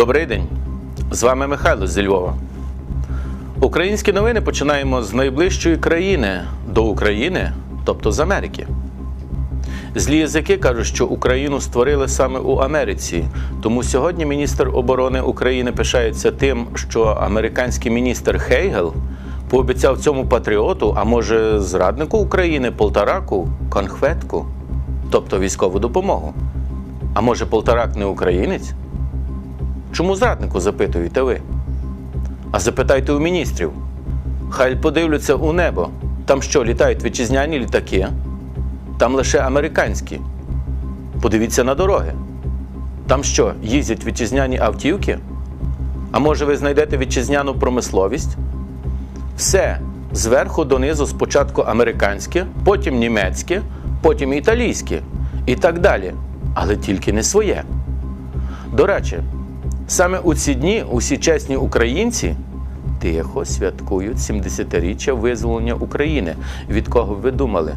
Добрий день. З вами Михайло зі Львова. Українські новини починаємо з найближчої країни до України, тобто з Америки. Злі язики кажуть, що Україну створили саме у Америці. Тому сьогодні міністр оборони України пишається тим, що американський міністр Хейгел пообіцяв цьому патріоту, а може зраднику України Полтораку, конхветку, тобто військову допомогу. А може Полторак не українець? Чому зраднику запитуєте ви? А запитайте у міністрів. Хай подивляться у небо. Там що, літають вітчизняні літаки? Там лише американські. Подивіться на дороги. Там що, їздять вітчизняні автівки? А може ви знайдете вітчизняну промисловість? Все зверху донизу спочатку американське, потім німецьке, потім італійське і так далі. Але тільки не своє. До речі, саме у ці дні усі чесні українці тихо святкують 70-річчя визволення України. Від кого б ви думали?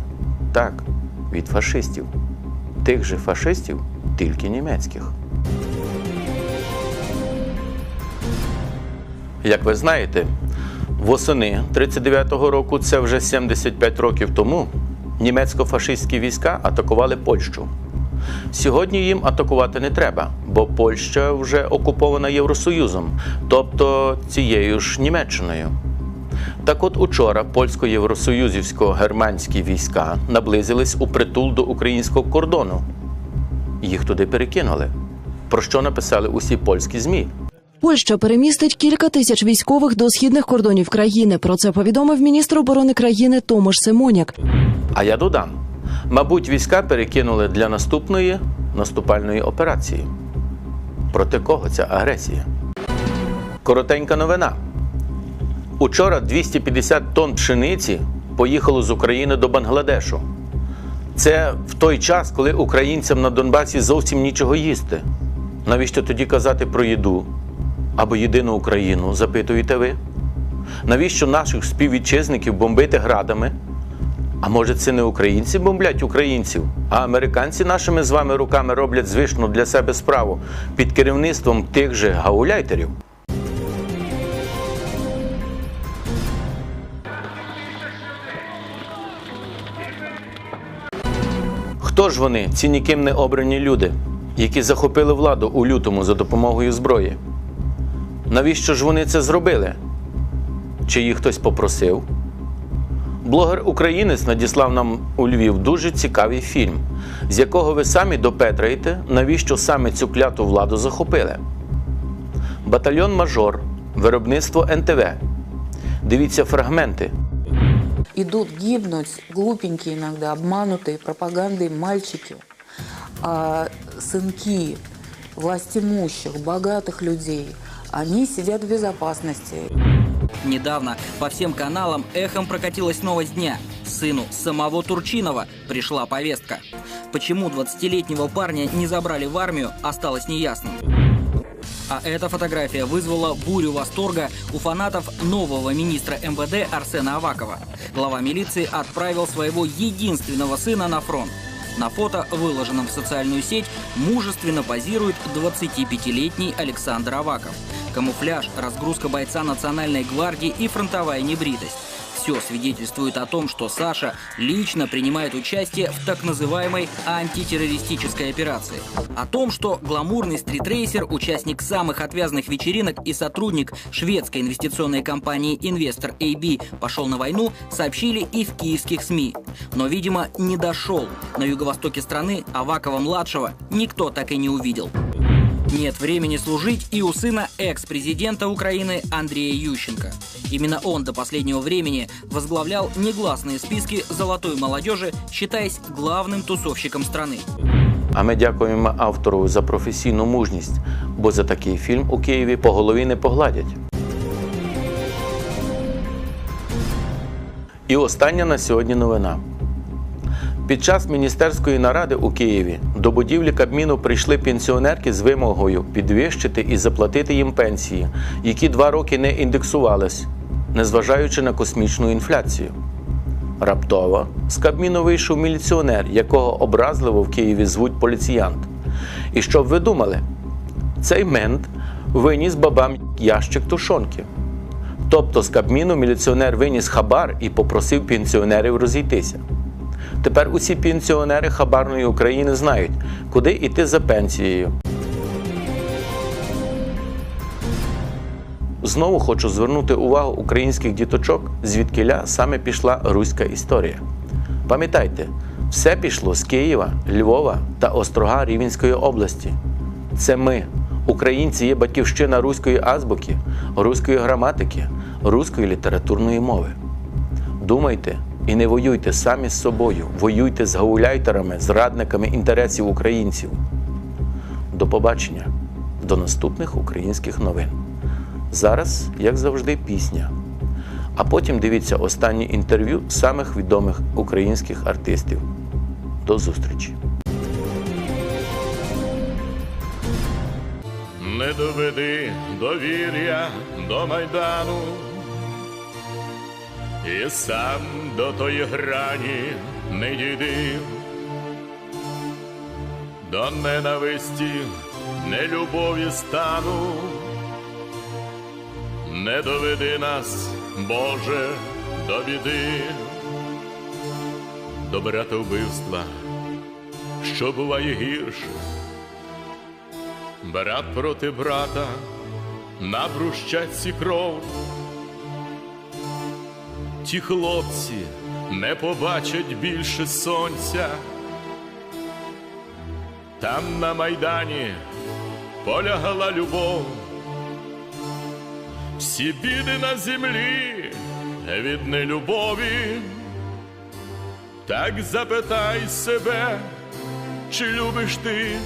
Так, від фашистів. Тих же фашистів, тільки німецьких. Як ви знаєте, восени 39-го року, це вже 75 років тому, німецько-фашистські війська атакували Польщу. Сьогодні їм атакувати не треба, бо Польща вже окупована Євросоюзом, тобто цією ж Німеччиною. Так от учора польсько-євросоюзівсько-германські війська наблизились у притул до українського кордону. Їх туди перекинули. Про що написали усі польські ЗМІ? Польща перемістить кілька тисяч військових до східних кордонів країни. Про це повідомив міністр оборони країни Томаш Симоняк. А я додам: мабуть, війська перекинули для наступної наступальної операції. Проти кого ця агресія? Коротенька новина. Учора 250 тонн пшениці поїхало з України до Бангладешу. Це в той час, коли українцям на Донбасі зовсім нічого їсти. Навіщо тоді казати про їду або єдину Україну, запитуєте ви? Навіщо наших співвітчизників бомбити градами? А може, це не українці бомблять українців, а американці нашими з вами руками роблять звичну для себе справу під керівництвом тих же гауляйтерів? Хто ж вони, ці ніким не обрані люди, які захопили владу у лютому за допомогою зброї? Навіщо ж вони це зробили? Чи їх хтось попросив? Блогер-українець надіслав нам у Львів дуже цікавий фільм, з якого ви самі допетраєте, навіщо саме цю кляту владу захопили. Батальйон Мажор, виробництво НТВ. Дивіться фрагменти. идут гибнуть глупенькие иногда, обманутые пропагандой мальчики, а сынки властимущих, богатых людей, они сидят в безопасности. Недавно по всем каналам эхом прокатилась новость дня. Сыну самого Турчинова пришла повестка. Почему 20-летнего парня не забрали в армию, осталось неясным. А эта фотография вызвала бурю восторга у фанатов нового министра МВД Арсена Авакова. Глава милиции отправил своего единственного сына на фронт. На фото, выложенном в социальную сеть, мужественно позирует 25-летний Александр Аваков. Камуфляж, разгрузка бойца Национальной гвардии и фронтовая небритость. Все свидетельствует о том, что Саша лично принимает участие в так называемой антитеррористической операции. О том, что гламурный стритрейсер, участник самых отвязных вечеринок и сотрудник шведской инвестиционной компании «Инвестор AB» пошел на войну, сообщили и в киевских СМИ. Но, видимо, не дошел. На юго-востоке страны Авакова-младшего никто так и не увидел. Нет времени служить и у сына экс-президента Украины Андрея Ющенко. Именно он до последнего времени возглавлял негласные списки золотой молодежи, считаясь главным тусовщиком страны. А ми дякуємо автору за професійну мужність, бо за такий фільм у Києві по голові не погладять. І остання на сьогодні новина. Під час міністерської наради у Києві до будівлі Кабміну прийшли пенсіонерки з вимогою підвищити і заплатити їм пенсії, які два роки не індексувались, незважаючи на космічну інфляцію. Раптово з Кабміну вийшов міліціонер, якого образливо в Києві звуть поліціянт. І що б ви думали? Цей мент виніс бабам ящик тушонки. Тобто з Кабміну міліціонер виніс хабар і попросив пенсіонерів розійтися. Тепер усі пенсіонери хабарної України знають, куди йти за пенсією. Знову хочу звернути увагу українських діточок, звідкиля саме пішла руська історія. Пам'ятайте, все пішло з Києва, Львова та Острога Рівенської області. Це ми, українці, є батьківщина руської азбуки, руської граматики, руської літературної мови. Думайте і не воюйте самі з собою, воюйте з гауляйтерами, зрадниками інтересів українців. До побачення, до наступних українських новин. Зараз, як завжди, пісня. А потім дивіться останні інтерв'ю самих відомих українських артистів. До зустрічі! Не доведи довір'я до майдану, і сам до тої грані не дійди, до ненависті, нелюбові стану, не доведи нас, Боже, до біди, до братовбивства, що буває гірше. Брат проти брата, на брущатці кров. Ті хлопці не побачать більше сонця. Там на майдані полягала любов. Всі біди на землі від нелюбові. Так запитай себе, чи любиш ти?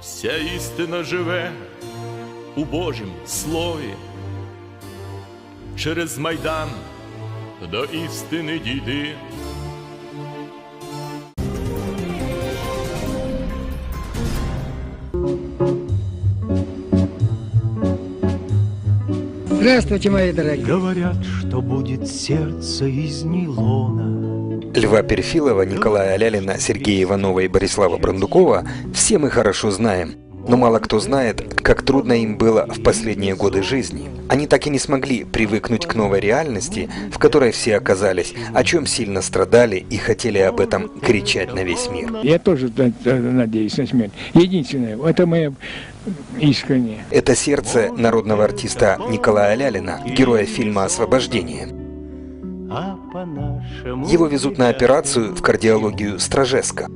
Вся істина живе у Божім слові. Через майдан до істини дійди. Здравствуйте, мои дорогие. Говорят, что будет сердце из нейлона. Льва Перфилова, Николая Алялина, Сергея Иванова и Борислава Брандукова все мы хорошо знаем. Но мало кто знает, как трудно им было в последние годы жизни. Они так и не смогли привыкнуть к новой реальности, в которой все оказались, о чем сильно страдали и хотели об этом кричать на весь мир. Я тоже на- на- надеюсь на смерть. Единственное, это мое искреннее. Это сердце народного артиста Николая Лялина, героя фильма «Освобождение». А. Его везут на операцию в кардиологию Стражеска.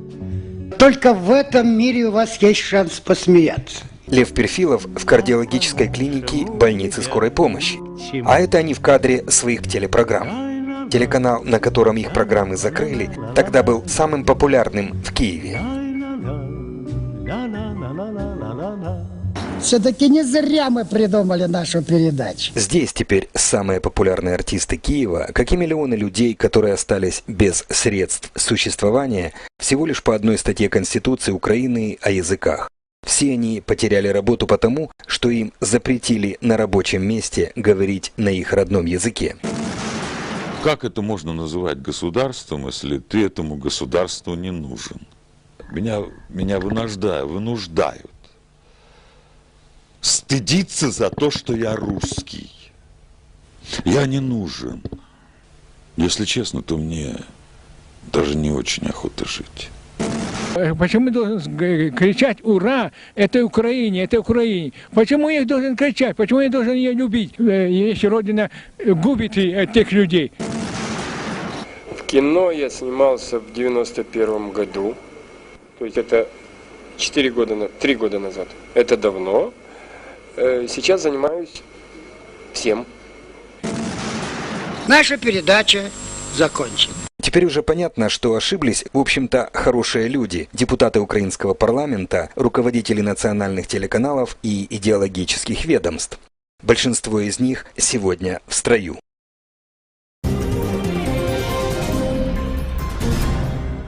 Только в этом мире у вас есть шанс посмеяться. Лев Перфилов в кардиологической клинике больницы скорой помощи. А это они в кадре своих телепрограмм. Телеканал, на котором их программы закрыли, тогда был самым популярным в Киеве. Все-таки не зря мы придумали нашу передачу. Здесь теперь самые популярные артисты Киева, как и миллионы людей, которые остались без средств существования, всего лишь по одной статье Конституции Украины о языках. Все они потеряли работу потому, что им запретили на рабочем месте говорить на их родном языке. Как это можно называть государством, если ты этому государству не нужен? Меня, меня вынуждают, вынуждают стыдиться за то, что я русский. Я не нужен. Если честно, то мне даже не очень охота жить. Э, Почему я должен кричать «Ура! Это Украине! Это Украине!» Почему я должен кричать? Почему я должен ее любить, э, если Родина э, губит этих людей? В кино я снимался в 91 году. То есть это 4 года, на- 3 года назад. Это давно. Э, Сейчас занимаюсь всем. Наша передача закончена. Теперь уже понятно, что ошиблись, в общем-то, хорошие люди, депутаты украинского парламента, руководители национальных телеканалов и идеологических ведомств. Большинство из них сегодня в строю.